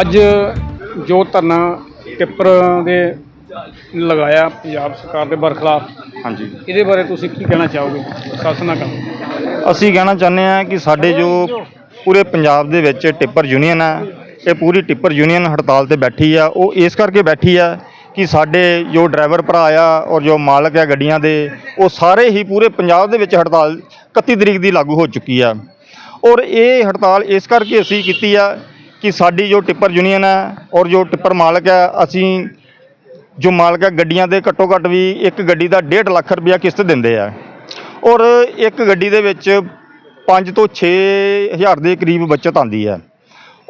ਅੱਜ ਜੋ ਧਰਨਾ ਟਿੱਪਰ ਦੇ ਲਗਾਇਆ ਪੰਜਾਬ ਸਰਕਾਰ ਦੇ ਬਰਖਲਾਫ ਹਾਂਜੀ। ਇਹਦੇ ਬਾਰੇ ਤੁਸੀਂ ਕੀ ਕਹਿਣਾ ਚਾਹੋਗੇ? ਪ੍ਰਸ਼ਾਸਨ ਨਾਲ ਗੱਲ ਅਸੀਂ ਕਹਿਣਾ ਚਾਹੁੰਦੇ ਹਾਂ ਕਿ ਸਾਡੇ ਜੋ ਪੂਰੇ ਪੰਜਾਬ ਦੇ ਵਿੱਚ ਟਿੱਪਰ ਯੂਨੀਅਨ ਹੈ ਇਹ ਪੂਰੀ ਟਿੱਪਰ ਯੂਨੀਅਨ ਹੜਤਾਲ ਤੇ ਬੈਠੀ ਆ ਉਹ ਇਸ ਕਰਕੇ ਬੈਠੀ ਆ ਕਿ ਸਾਡੇ ਜੋ ਡਰਾਈਵਰ ਭਰਾ ਆ ਔਰ ਜੋ ਮਾਲਕ ਆ ਗੱਡੀਆਂ ਦੇ ਉਹ ਸਾਰੇ ਹੀ ਪੂਰੇ ਪੰਜਾਬ ਦੇ ਵਿੱਚ ਹੜਤਾਲ 31 ਤਰੀਕ ਦੀ ਲਾਗੂ ਹੋ ਚੁੱਕੀ ਆ। ਔਰ ਇਹ ਹੜਤਾਲ ਇਸ ਕਰਕੇ ਅਸੀਂ ਕੀਤੀ ਆ ਕਿ ਸਾਡੀ ਜੋ ਟਿੱਪਰ ਯੂਨੀਅਨ ਹੈ ਔਰ ਜੋ ਟਿੱਪਰ ਮਾਲਕ ਹੈ, ਅਸੀਂ ਜੋ ਮਾਲਕ ਹੈ, ਗੱਡੀਆਂ ਦੇ ਘੱਟੋ ਘੱਟ ਵੀ ਇੱਕ ਗੱਡੀ ਦਾ 1.5 ਲੱਖ ਰੁਪਇਆ ਕਿਸ਼ਤ ਦਿੰਦੇ ਆ। ਔਰ ਇੱਕ ਗੱਡੀ ਦੇ ਵਿੱਚ 5 ਤੋਂ 6 ਹਜ਼ਾਰ ਦੇ ਕਰੀਬ ਬਚਤ ਆਉਂਦੀ ਹੈ।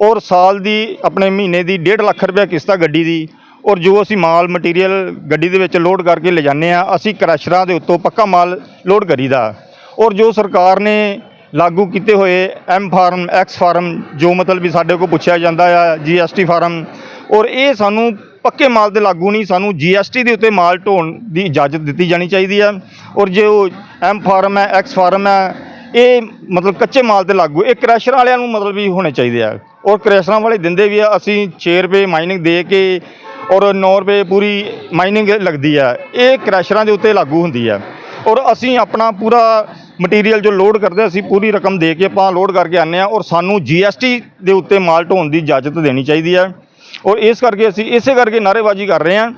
ਔਰ ਸਾਲ ਦੀ, ਆਪਣੇ ਮਹੀਨੇ ਦੀ 1.5 ਲੱਖ ਰੁਪਇਆ ਕਿਸ਼ਤ ਆ ਗੱਡੀ ਦੀ। ਔਰ ਜੋ ਅਸੀਂ ਮਾਲ ਮਟੀਰੀਅਲ ਗੱਡੀ ਦੇ ਵਿੱਚ ਲੋਡ ਕਰਕੇ ਲਿਜਾਂਦੇ ਆ, ਅਸੀਂ ਕ੍ਰੈਸ਼ਰਾਂ ਦੇ ਉੱਤੋਂ ਪੱਕਾ ਮਾਲ ਲੋਡ ਕਰੀਦਾ। ਔਰ ਜੋ ਸਰਕਾਰ ਨੇ ਲਾਗੂ ਕੀਤੇ ਹੋਏ ਐਮ ਫਾਰਮ ਐਕਸ ਫਾਰਮ ਜੋ ਮਤਲਬ ਵੀ ਸਾਡੇ ਕੋਲ ਪੁੱਛਿਆ ਜਾਂਦਾ ਆ ਜੀਐਸਟੀ ਫਾਰਮ, ਔਰ ਇਹ ਸਾਨੂੰ ਪੱਕੇ ਮਾਲ ਤੇ ਲਾਗੂ ਨਹੀਂ, ਸਾਨੂੰ ਜੀਐਸਟੀ ਦੇ ਉੱਤੇ ਮਾਲ ਢੋਣ ਦੀ ਇਜਾਜ਼ਤ ਦਿੱਤੀ ਜਾਣੀ ਚਾਹੀਦੀ ਹੈ ਔਰ ਜੇ ਉਹ ਐਮ ਫਾਰਮ ਹੈ ਐਕਸ ਫਾਰਮ ਹੈ, ਇਹ ਮਤਲਬ ਕੱਚੇ ਮਾਲ ਤੇ ਲਾਗੂ, ਇਹ ਕ੍ਰੈਸ਼ਰਾਂ ਵਾਲਿਆਂ ਨੂੰ ਮਤਲਬ ਵੀ ਹੋਣੇ ਚਾਹੀਦੇ ਆ। ਔਰ ਕ੍ਰੈਸ਼ਰਾਂ ਵਾਲੇ ਦਿੰਦੇ ਵੀ ਆ, ਅਸੀਂ 6 ਰੁਪਏ ਮਾਈਨਿੰਗ ਦੇ ਕੇ ਔਰ 9 ਰੁਪਏ ਪੂਰੀ ਮਾਈਨਿੰਗ ਲੱਗਦੀ ਆ। ਇਹ ਕ੍ਰੈਸ਼ਰਾਂ ਦੇ ਉੱਤੇ ਲਾਗੂ ਹੁੰਦੀ ਆ। ਔਰ ਅਸੀਂ ਆਪਣਾ ਪੂਰਾ ਮਟੀਰੀਅਲ ਜੋ ਲੋਡ ਕਰਦੇ ਅਸੀਂ ਪੂਰੀ ਰਕਮ ਦੇ ਕੇ ਆਪਾਂ ਲੋਡ ਕਰਕੇ ਆਉਂਦੇ ਆ ਔਰ ਸਾਨੂੰ ਜੀਐਸਟੀ ਦੇ ਉੱਤੇ ਮਾਲ ਢੋਣ ਦੀ ਇਜਾਜ਼ਤ ਦੇਣੀ ਚਾਹੀਦੀ ਹੈ। ਔਰ ਇਸ ਕਰਕੇ ਅਸੀਂ ਇਸੇ ਕਰਕੇ ਨਾਅਰੇਬਾਜ਼ੀ ਕਰ ਰਹੇ ਹਾਂ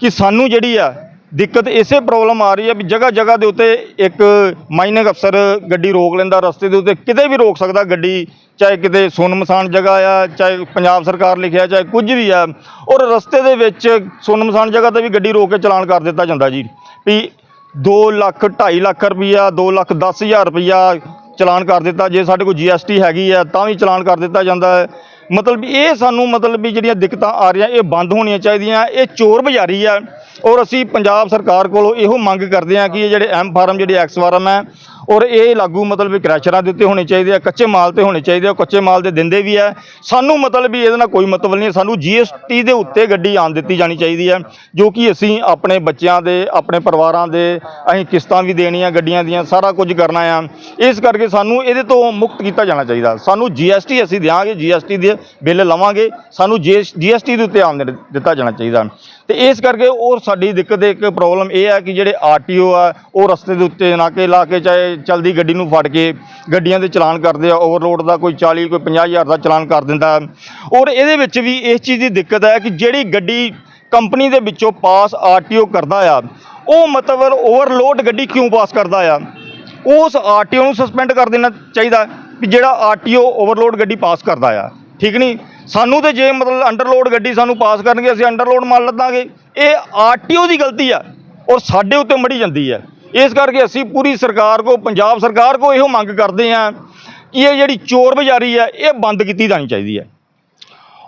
ਕਿ ਸਾਨੂੰ ਜਿਹੜੀ ਆ ਦਿੱਕਤ, ਇਸੇ ਪ੍ਰੋਬਲਮ ਆ ਰਹੀ ਹੈ ਵੀ ਜਗ੍ਹਾ ਜਗ੍ਹਾ ਦੇ ਉੱਤੇ ਇੱਕ ਮਾਈਨਿੰਗ ਅਫਸਰ ਗੱਡੀ ਰੋਕ ਲੈਂਦਾ, ਰਸਤੇ ਦੇ ਉੱਤੇ ਕਿਤੇ ਵੀ ਰੋਕ ਸਕਦਾ ਗੱਡੀ, ਚਾਹੇ ਕਿਤੇ ਸੁੰਨਮਸਾਨ ਜਗ੍ਹਾ ਆ, ਚਾਹੇ ਪੰਜਾਬ ਸਰਕਾਰ ਲਿਖਿਆ, ਚਾਹੇ ਕੁਝ ਵੀ ਆ, ਔਰ ਰਸਤੇ ਦੇ ਵਿੱਚ ਸੁੰਨਮਸਾਨ ਜਗ੍ਹਾ ਤੇ ਵੀ ਗੱਡੀ ਰੋਕ ਕੇ ਚਲਾਨ ਕਰ ਦਿੱਤਾ ਜਾਂਦਾ ਜੀ। ਵੀ 2 ਲੱਖ 2.5 ਲੱਖ ਰੁਪਈਆ 2 ਲੱਖ 10 ਹਜ਼ਾਰ ਰੁਪਈਆ ਚਲਾਨ ਕਰ ਦਿੱਤਾ। ਜੇ ਸਾਡੇ ਕੋਲ ਜੀਐਸਟੀ ਹੈਗੀ ਹੈ, ਤਾਂ ਵੀ ਚਲਾਨ ਕਰ ਦਿੱਤਾ ਜਾਂਦਾ ਹੈ। ਮਤਲਬ ਇਹ ਸਾਨੂੰ ਮਤਲਬ ਵੀ ਜਿਹੜੀਆਂ ਦਿੱਕਤਾਂ ਆ ਰਹੀਆਂ, ਇਹ ਬੰਦ ਹੋਣੀਆਂ ਚਾਹੀਦੀਆਂ। ਇਹ ਚੋਰ ਬਜ਼ਾਰੀ ਆ ਔਰ ਅਸੀਂ ਪੰਜਾਬ ਸਰਕਾਰ ਕੋਲੋਂ ਇਹੋ ਮੰਗ ਕਰਦੇ ਹਾਂ ਕਿ ਇਹ ਜਿਹੜੇ ਐਮ ਫਾਰਮ ਜਿਹੜੇ ਐਕਸ ਫਾਰਮ ਹੈ ਔਰ ਇਹ ਲਾਗੂ ਮਤਲਬ ਵੀ ਕ੍ਰੈਸ਼ਰਾਂ ਦੇ ਉੱਤੇ ਹੋਣੇ ਚਾਹੀਦੇ ਆ, ਕੱਚੇ ਮਾਲ ਤੇ ਹੋਣੇ ਚਾਹੀਦੇ ਆ ਕੱਚੇ ਮਾਲ ਦੇ ਦਿੰਦੇ ਵੀ ਆ। ਸਾਨੂੰ ਮਤਲਬ ਵੀ ਇਹਦੇ ਨਾਲ ਕੋਈ ਮਤਲਬ ਨਹੀਂ ਹੈ। ਸਾਨੂੰ ਜੀਐਸਟੀ ਦੇ ਉੱਤੇ ਗੱਡੀ ਆਣ ਦਿੱਤੀ ਜਾਣੀ ਚਾਹੀਦੀ ਹੈ ਜੋ ਕਿ ਅਸੀਂ ਆਪਣੇ ਬੱਚਿਆਂ ਦੇ, ਆਪਣੇ ਪਰਿਵਾਰਾਂ ਦੇ, ਅਸੀਂ ਕਿਸ਼ਤਾਂ ਵੀ ਦੇਣੀਆਂ ਗੱਡੀਆਂ ਦੀਆਂ, ਸਾਰਾ ਕੁਝ ਕਰਨਾ ਆ। ਇਸ ਕਰਕੇ ਸਾਨੂੰ ਇਹਦੇ ਤੋਂ ਮੁਕਤ ਕੀਤਾ ਜਾਣਾ ਚਾਹੀਦਾ। ਸਾਨੂੰ ਜੀਐਸਟੀ ਅਸੀਂ ਦਿਆਂਗੇ ਜੀਐਸਟੀ ਦੇ ਬਿੱਲ ਲਵਾਂਗੇ, ਸਾਨੂੰ ਜੀਐਸਟੀ ਦੇ ਉੱਤੇ ਆਮਦਨ ਦਿੱਤਾ ਜਾਣਾ ਚਾਹੀਦਾ। ਤੇ ਇਸ ਕਰਕੇ ਉਹ ਸਾਡੀ ਦਿੱਕਤ ਇੱਕ ਪ੍ਰੋਬਲਮ ਇਹ ਹੈ ਕਿ ਜਿਹੜੇ ਆਰਟੀਓ ਆ, ਉਹ ਰਸਤੇ ਦੇ ਉੱਤੇ ਨਾਕੇ ਲਾ ਕੇ ਚਾਹੇ ਚਲਦੀ ਗੱਡੀ ਨੂੰ ਫੜ ਕੇ ਗੱਡੀਆਂ ਦੇ ਚਲਾਨ ਕਰਦੇ ਆ ਓਵਰਲੋਡ ਦਾ ਕੋਈ 40 ਕੋਈ 50 ਹਜ਼ਾਰ ਦਾ ਚਲਾਨ ਕਰ ਦਿੰਦਾ ਔਰ ਇਹਦੇ ਵਿੱਚ ਵੀ ਇਸ ਚੀਜ਼ ਦੀ ਦਿੱਕਤ ਹੈ ਕਿ ਜਿਹੜੀ ਗੱਡੀ ਕੰਪਨੀ ਦੇ ਵਿੱਚੋਂ ਪਾਸ ਆਰਟੀਓ ਕਰਦਾ ਆ, ਉਹ ਮਤਲਬ ਓਵਰਲੋਡ ਗੱਡੀ ਕਿਉਂ ਪਾਸ ਕਰਦਾ ਆ? ਉਸ ਆਰਟੀਓ ਨੂੰ ਸਸਪੈਂਡ ਕਰ ਦੇਣਾ ਚਾਹੀਦਾ ਵੀ ਜਿਹੜਾ ਆਰਟੀਓ ਓਵਰਲੋਡ ਗੱਡੀ ਪਾਸ ਕਰਦਾ ਆ। ਠੀਕ ਨਹੀਂ? ਸਾਨੂੰ ਤੇ ਜੇ ਮਤਲਬ ਅੰਡਰਲੋਡ ਗੱਡੀ ਸਾਨੂੰ ਪਾਸ ਕਰਨਗੇ, ਅਸੀਂ ਅੰਡਰਲੋਡ ਮੰਨ ਲੱਦਾਂਗੇ। ਇਹ ਆਰਟੀਓ ਦੀ ਗਲਤੀ ਆ ਔਰ ਸਾਡੇ ਉੱਤੇ ਮੜੀ ਜਾਂਦੀ ਹੈ ਇਸ ਕਰਕੇ ਅਸੀਂ ਪੂਰੀ ਸਰਕਾਰ ਕੋ, ਪੰਜਾਬ ਸਰਕਾਰ ਕੋ ਇਹੋ ਮੰਗ ਕਰਦੇ ਹਾਂ ਕਿ ਇਹ ਜਿਹੜੀ ਚੋਰ ਬਜ਼ਾਰੀ ਹੈ, ਇਹ ਬੰਦ ਕੀਤੀ ਜਾਣੀ ਚਾਹੀਦੀ ਹੈ।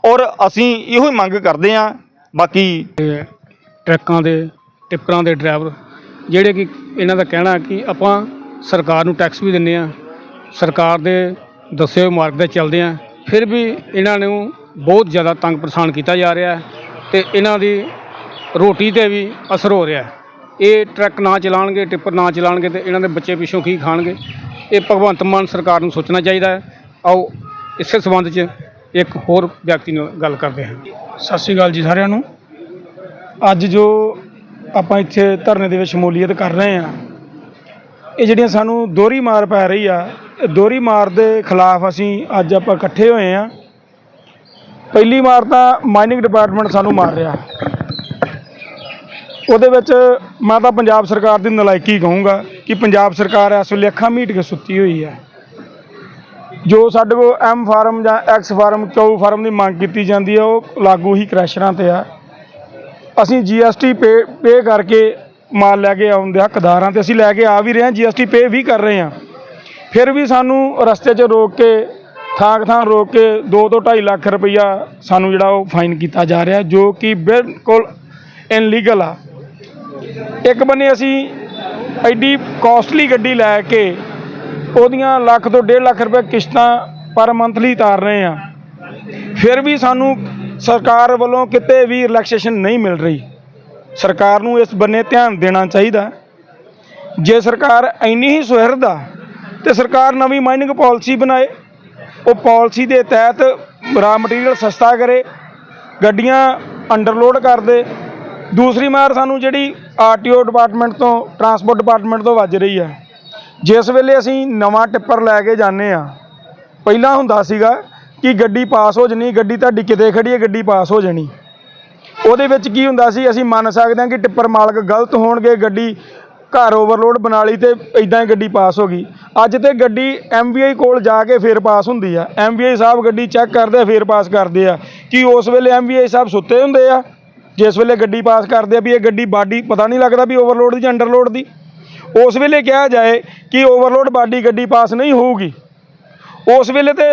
ਔਰ ਅਸੀਂ ਇਹੋ ਹੀ ਮੰਗ ਕਰਦੇ ਹਾਂ, ਬਾਕੀ ਤੇ ਟਰੱਕਾਂ ਦੇ, ਟਿੱਪਰਾਂ ਦੇ ਡਰਾਈਵਰ, ਜਿਹੜੇ ਕਿ ਇਹਨਾਂ ਦਾ ਕਹਿਣਾ ਕਿ ਆਪਾਂ ਸਰਕਾਰ ਨੂੰ ਟੈਕਸ ਵੀ ਦਿੰਦੇ ਆ ਸਰਕਾਰ ਦੇ ਦੱਸੇ ਹੋਏ ਮਾਰਗ ਤੇ ਚੱਲਦੇ ਆ ਫਿਰ ਵੀ ਇਹਨਾਂ ਨੂੰ ਬਹੁਤ ਜ਼ਿਆਦਾ ਤੰਗ ਪਰੇਸ਼ਾਨ ਕੀਤਾ ਜਾ ਰਿਹਾ ਹੈ ਤੇ ਇਹਨਾਂ ਦੀ ਰੋਟੀ ਤੇ ਵੀ ਅਸਰ ਹੋ ਰਿਹਾ ਇਹ ਟਰੱਕ ਨਾ ਚਲਾਉਣਗੇ, ਟਿੱਪਰ ਨਾ ਚਲਾਉਣਗੇ ਤੇ ਇਹਨਾਂ ਦੇ ਬੱਚੇ ਪਿੱਛੋਂ ਕੀ ਖਾਣਗੇ? ਇਹ ਭਗਵੰਤ ਮਾਨ ਸਰਕਾਰ ਨੂੰ ਸੋਚਣਾ ਚਾਹੀਦਾ ਹੈ। ਆਓ ਇਸੇ ਸੰਬੰਧ 'ਚ ਇੱਕ ਹੋਰ ਵਿਅਕਤੀ ਨਾਲ ਗੱਲ ਕਰਦੇ ਹਾਂ। ਸਤਿ ਸ਼੍ਰੀ ਅਕਾਲ ਜੀ ਸਾਰਿਆਂ ਨੂੰ। ਅੱਜ ਜੋ ਆਪਾਂ ਇੱਥੇ ਧਰਨੇ ਦੇ ਵਿੱਚ ਸ਼ਮੂਲੀਅਤ ਕਰ ਰਹੇ ਹਾਂ, ਇਹ ਜਿਹੜੀਆਂ ਸਾਨੂੰ ਦੋਹਰੀ ਮਾਰ ਪੈ ਰਹੀ ਆ, ਇਹ ਦੋਹਰੀ ਮਾਰ ਦੇ ਖਿਲਾਫ ਅਸੀਂ ਅੱਜ ਆਪਾਂ ਇਕੱਠੇ ਹੋਏ ਆ ਪਹਿਲੀ ਮਾਰ ਤਾਂ ਮਾਈਨਿੰਗ ਡਿਪਾਰਟਮੈਂਟ ਸਾਨੂੰ ਮਾਰ ਰਿਹਾ। ਉਹਦੇ ਵਿੱਚ ਮੈਂ ਤਾਂ ਪੰਜਾਬ ਸਰਕਾਰ ਦੀ ਨਲਾਇਕੀ ਕਹੂੰਗਾ ਕਿ ਪੰਜਾਬ ਸਰਕਾਰ ਇਸ ਵੇਲੇ ਅੱਖਾਂ ਮੀਟ ਕੇ ਸੁੱਤੀ ਹੋਈ ਹੈ। ਜੋ ਸਾਡੇ ਕੋਲ ਐਮ ਫਾਰਮ ਜਾਂ ਐਕਸ ਫਾਰਮ ਕਿਊ ਫਾਰਮ ਦੀ ਮੰਗ ਕੀਤੀ ਜਾਂਦੀ ਹੈ, ਉਹ ਲਾਗੂ ਹੀ ਕ੍ਰੈਸ਼ਰਾਂ ਤੇ ਆ। ਅਸੀਂ ਜੀਐਸਟੀ ਪੇ ਪੇ ਕਰਕੇ ਮਾਲ ਲੈ ਕੇ ਆਉਂਦੇ ਦੇ ਹੱਕਦਾਰ ਤੇ ਅਸੀਂ ਲੈ ਕੇ ਆ ਵੀ ਰਹੇ ਹਾਂ ਜੀਐਸਟੀ ਪੇ ਵੀ ਕਰ ਰਹੇ ਹਾਂ। ਫਿਰ ਵੀ ਸਾਨੂੰ ਰਸਤੇ 'ਚ ਰੋਕ ਕੇ, ਥਾਂ ਥਾਂ ਰੋਕ ਕੇ 2 ਤੋਂ 2.5 ਲੱਖ ਰੁਪਈਆ ਸਾਨੂੰ ਜਿਹੜਾ ਉਹ ਫਾਈਨ ਕੀਤਾ ਜਾ ਰਿਹਾ, ਜੋ ਕਿ ਬਿਲਕੁਲ ਇਨਲੀਗਲ ਆ। ਇੱਕ ਬੰਨੇ ਅਸੀਂ ਐਡੀ ਕਾਸਟਲੀ ਗੱਡੀ ਲੈ ਕੇ ਉਹਦੀਆਂ ਲੱਖ ਤੋਂ 1.5 ਲੱਖ ਰੁਪਏ ਕਿਸ਼ਤਾਂ ਪਰ ਮੰਥਲੀ ਤਾਰ ਰਹੇ ਆ। ਫਿਰ ਵੀ ਸਾਨੂੰ ਸਰਕਾਰ ਵੱਲੋਂ ਕਿਤੇ ਵੀ ਰਿਲੈਕਸੇਸ਼ਨ ਨਹੀਂ ਮਿਲ ਰਹੀ। ਸਰਕਾਰ ਨੂੰ ਇਸ ਬੰਨੇ ਧਿਆਨ ਦੇਣਾ ਚਾਹੀਦਾ। ਜੇ ਸਰਕਾਰ ਇੰਨੀ ਹੀ ਸੁਹਿਰਦ ਆ, ਤੇ ਸਰਕਾਰ ਨਵੀਂ ਮਾਈਨਿੰਗ ਪਾਲਿਸੀ ਬਣਾਏ। ਉਹ ਪਾਲਿਸੀ ਦੇ ਤਹਿਤ ਰਾ ਮਟੀਰੀਅਲ ਸਸਤਾ ਕਰੇ, ਗੱਡੀਆਂ ਅੰਡਰਲੋਡ ਕਰ ਦੇ। ਦੂਸਰੀ ਮਾਰ ਸਾਨੂੰ ਜਿਹੜੀ ਆਰਟੀਓ ਡਿਪਾਰਟਮੈਂਟ ਤੋਂ ਟਰਾਂਸਪੋਰਟ ਡਿਪਾਰਟਮੈਂਟ ਤੋਂ ਵੱਜ ਰਹੀ ਆ ਜਿਸ ਵੇਲੇ ਅਸੀਂ ਨਵਾਂ ਟਿੱਪਰ ਲੈ ਕੇ ਜਾਂਦੇ ਆ ਪਹਿਲਾਂ ਹੁੰਦਾ ਸੀਗਾ ਕਿ ਗੱਡੀ ਪਾਸ ਹੋ ਜਣੀ, ਗੱਡੀ ਤੁਹਾਡੀ ਕਿਤੇ ਖੜੀ ਹੈ, ਗੱਡੀ ਪਾਸ ਹੋ ਜਾਣੀ। ਉਹਦੇ ਵਿੱਚ ਕੀ ਹੁੰਦਾ ਸੀ, ਅਸੀਂ ਮੰਨ ਸਕਦੇ ਹਾਂ ਕਿ ਟਿੱਪਰ ਮਾਲਕ ਗਲਤ ਹੋਣਗੇ, ਗੱਡੀ ਘਰ ਓਵਰਲੋਡ ਬਣਾ ਲਈ ਤੇ ਇਦਾਂ ਹੀ ਗੱਡੀ ਪਾਸ ਹੋ ਗਈ। ਅੱਜ ਤੇ ਗੱਡੀ ਐਮਵੀਆਈ ਕੋਲ ਜਾ ਕੇ ਫੇਰ ਪਾਸ ਹੁੰਦੀ ਆ। ਐਮਵੀਆਈ ਸਾਹਿਬ ਗੱਡੀ ਚੈੱਕ ਕਰਦੇ ਆ, ਫੇਰ ਪਾਸ ਕਰਦੇ ਆ। ਕਿ ਉਸ ਵੇਲੇ ਐਮਵੀਆਈ ਸਾਹਿਬ ਸੁੱਤੇ ਹੁੰਦੇ ਆ? ਜਿਸ ਵੇਲੇ ਗੱਡੀ ਪਾਸ ਕਰਦੇ ਆ ਵੀ ਇਹ ਗੱਡੀ ਬਾਡੀ, ਪਤਾ ਨਹੀਂ ਲੱਗਦਾ ਵੀ ਓਵਰਲੋਡ ਦੀ ਜਾਂ ਅੰਡਰਲੋਡ ਦੀ। ਉਸ ਵੇਲੇ ਕਿਹਾ ਜਾਏ ਕਿ ਓਵਰਲੋਡ ਬਾਡੀ ਗੱਡੀ ਪਾਸ ਨਹੀਂ ਹੋਊਗੀ। ਉਸ ਵੇਲੇ ਤੇ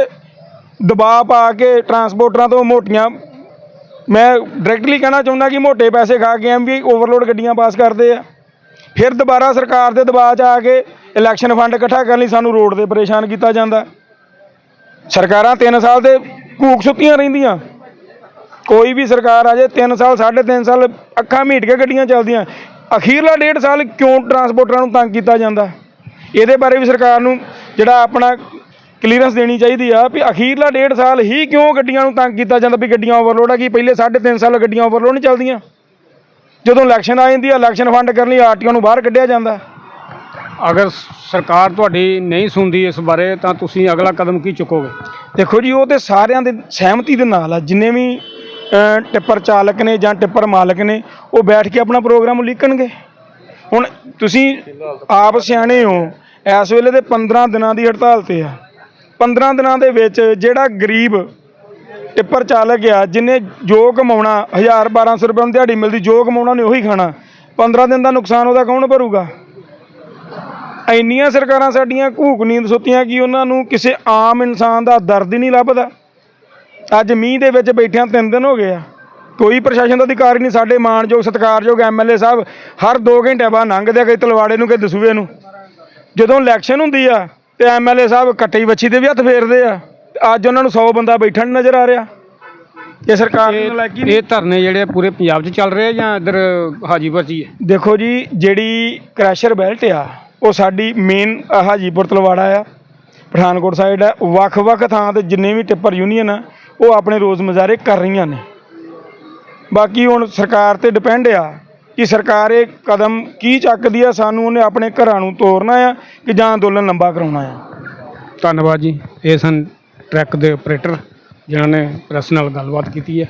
ਦਬਾਅ ਪਾ ਕੇ ਟਰਾਂਸਪੋਰਟਰਾਂ ਤੋਂ ਮੋਟੀਆਂ, ਮੈਂ ਡਾਇਰੈਕਟਲੀ ਕਹਿਣਾ ਚਾਹੁੰਦਾ ਕਿ ਮੋਟੇ ਪੈਸੇ ਖਾ ਕੇ ਐਮ ਵੀ ਓਵਰਲੋਡ ਗੱਡੀਆਂ ਪਾਸ ਕਰਦੇ ਆ। ਫਿਰ ਦੁਬਾਰਾ ਸਰਕਾਰ ਦੇ ਦਬਾਅ 'ਚ ਆ ਕੇ ਇਲੈਕਸ਼ਨ ਫੰਡ ਇਕੱਠਾ ਕਰਨ ਲਈ ਸਾਨੂੰ ਰੋਡ ਤੇ ਪਰੇਸ਼ਾਨ ਕੀਤਾ ਜਾਂਦਾ। ਸਰਕਾਰਾਂ 3 ਸਾਲ ਦੇ ਘੂਕ ਸੁੱਤੀਆਂ ਰਹਿੰਦੀਆਂ। ਕੋਈ ਵੀ ਸਰਕਾਰ ਆ ਜੇ 3 ਸਾਲ 3.5 ਸਾਲ ਅੱਖਾਂ ਮੀਟ ਕੇ ਗੱਡੀਆਂ ਚੱਲਦੀਆਂ। ਅਖੀਰਲਾ ਡੇਢ ਸਾਲ ਕਿਉਂ ਟਰਾਂਸਪੋਰਟਰਾਂ ਨੂੰ ਤੰਗ ਕੀਤਾ ਜਾਂਦਾ? ਇਹਦੇ ਬਾਰੇ ਵੀ ਸਰਕਾਰ ਨੂੰ ਜਿਹੜਾ ਆਪਣਾ ਕਲੀਅਰੈਂਸ ਦੇਣੀ ਚਾਹੀਦੀ ਆ ਵੀ ਅਖੀਰਲਾ ਡੇਢ ਸਾਲ ਹੀ ਕਿਉਂ ਗੱਡੀਆਂ ਨੂੰ ਤੰਗ ਕੀਤਾ ਜਾਂਦਾ ਵੀ ਗੱਡੀਆਂ ਓਵਰਲੋਡ ਆ? ਕੀ ਪਹਿਲੇ 3.5 ਸਾਲ ਗੱਡੀਆਂ ਓਵਰਲੋਡ ਨਹੀਂ ਚੱਲਦੀਆਂ? ਜਦੋਂ ਇਲੈਕਸ਼ਨ ਆ ਜਾਂਦੀ ਆ ਇਲੈਕਸ਼ਨ ਫੰਡ ਕਰਨ ਲਈ ਆਰਟੀਓ ਨੂੰ ਬਾਹਰ ਕੱਢਿਆ ਜਾਂਦਾ। ਅਗਰ ਸਰਕਾਰ ਤੁਹਾਡੀ ਨਹੀਂ ਸੁਣਦੀ ਇਸ ਬਾਰੇ ਤਾਂ ਤੁਸੀਂ ਅਗਲਾ ਕਦਮ ਕੀ ਚੁੱਕੋਗੇ? ਦੇਖੋ ਜੀ ਉਹ ਤੇ ਸਾਰਿਆਂ ਦੇ ਸਹਿਮਤੀ ਦੇ ਨਾਲ ਆ। ਜਿੰਨੇ ਵੀ ਟਿੱਪਰ ਚਾਲਕ ਨੇ ਜਾਂ ਟਿੱਪਰ ਮਾਲਕ ਨੇ, ਉਹ ਬੈਠ ਕੇ ਆਪਣਾ ਪ੍ਰੋਗਰਾਮ ਉਲੀਕਣਗੇ? ਹੁਣ ਤੁਸੀਂ ਆਪ ਸਿਆਣੇ ਹੋ, ਇਸ ਵੇਲੇ ਤੇ 15 ਦਿਨਾਂ ਦੀ ਹੜਤਾਲ ਤੇ ਆ। 15 ਦਿਨਾਂ ਦੇ ਵਿੱਚ ਜਿਹੜਾ ਗਰੀਬ ਟਿੱਪਰ ਚਾਲਕ ਆ, ਜਿਨੇ ਜੋ ਕਮਾਉਣਾ 1000 1200 ਰੁਪਏ ਨੂੰ ਦਿਹਾੜੀ ਮਿਲਦੀ, ਜੋ ਕਮਾਉਣਾ ਨੇ ਉਹੀ ਖਾਣਾ। 15 ਦਿਨ ਦਾ ਨੁਕਸਾਨ ਉਹਦਾ ਕੌਣ ਭਰੂਗਾ? ਇੰਨੀਆਂ ਸਰਕਾਰਾਂ ਸਾਡੀਆਂ ਘੂਕ ਨੀਂਦ ਸੁੱਤੀਆਂ ਕਿ ਉਹਨਾਂ ਨੂੰ ਕਿਸੇ ਆਮ ਇਨਸਾਨ ਦਾ ਦਰਦ ਹੀ ਨਹੀਂ ਲੱਭਦਾ। ਅੱਜ ਮੀਂਹ ਦੇ ਵਿੱਚ ਬੈਠਿਆਂ ਤਿੰਨ ਦਿਨ ਹੋ ਗਏ ਆ। ਕੋਈ ਪ੍ਰਸ਼ਾਸਨ ਦਾ ਅਧਿਕਾਰੀ ਨਹੀਂ ਸਾਡੇ ਮਾਣਯੋਗ ਸਤਿਕਾਰਯੋਗ ਐਮਐਲਏ ਸਾਹਿਬ ਹਰ 2 ਘੰਟੇ ਬਾਅਦ ਲੰਘਦੇ ਆ ਕਈ ਤਲਵਾੜੇ ਨੂੰ ਕਈ ਦਸੂਏ ਨੂੰ। ਜਦੋਂ ਇਲੈਕਸ਼ਨ ਹੁੰਦੀ ਆ ਤੇ ਐਮਐਲਏ ਸਾਹਿਬ ਕੱਟੀ ਵੱਛੀ ਦੇ ਵੀ ਹੱਥ ਫੇਰਦੇ ਆ ਅੱਜ ਉਹਨਾਂ ਨੂੰ 100 ਬੰਦਾ ਬੈਠਾ ਨਹੀਂ ਨਜ਼ਰ ਆ ਰਿਹਾ। ਇਹ ਸਰਕਾਰ ਨੂੰ ਲੱਗੀ ਇਹ ਧਰਨੇ ਜਿਹੜੇ ਪੂਰੇ ਪੰਜਾਬ 'ਚ ਚੱਲ ਰਹੇ ਆ ਜਾਂ ਇੱਧਰ ਹਾਜੀਪੁਰ 'ਚ ਹੀ ਹੈ ਦੇਖੋ ਜੀ ਜਿਹੜੀ ਕ੍ਰੈਸ਼ਰ ਬੈਲਟ ਆ ਉਹ ਸਾਡੀ ਮੇਨ ਹਾਜੀਪੁਰ ਤਲਵਾੜਾ ਆ। ਪਠਾਨਕੋਟ ਸਾਈਡ ਆ ਵੱਖ-ਵੱਖ ਥਾਂ ਤੇ ਜਿੰਨੇ ਵੀ ਟਿੱਪਰ ਯੂਨੀਅਨ ਆ ਉਹ ਆਪਣੇ ਰੋਜ਼ ਮੁਜ਼ਾਹਰੇ ਕਰ ਰਹੀਆਂ ਨੇ। ਬਾਕੀ ਹੁਣ ਸਰਕਾਰ ਤੇ ਡਿਪੈਂਡ ਆ ਕਿ ਸਰਕਾਰ ਇਹ ਕਦਮ ਕੀ ਚੱਕਦੀ ਆ, ਸਾਨੂੰ ਉਹਨੇ ਆਪਣੇ ਘਰਾਂ ਨੂੰ ਤੋਰਨਾ ਆ ਕਿ ਜਾਂ ਅੰਦੋਲਨ ਲੰਬਾ ਕਰਾਉਣਾ ਆ। ਧੰਨਵਾਦ ਜੀ। ਇਹ ਸਨ ਟਰੱਕ ਦੇ ਆਪਰੇਟਰ ਜਿਨ੍ਹਾਂ ਨੇ ਪ੍ਰੈਸ ਨਾਲ ਗੱਲਬਾਤ ਕੀਤੀ ਹੈ।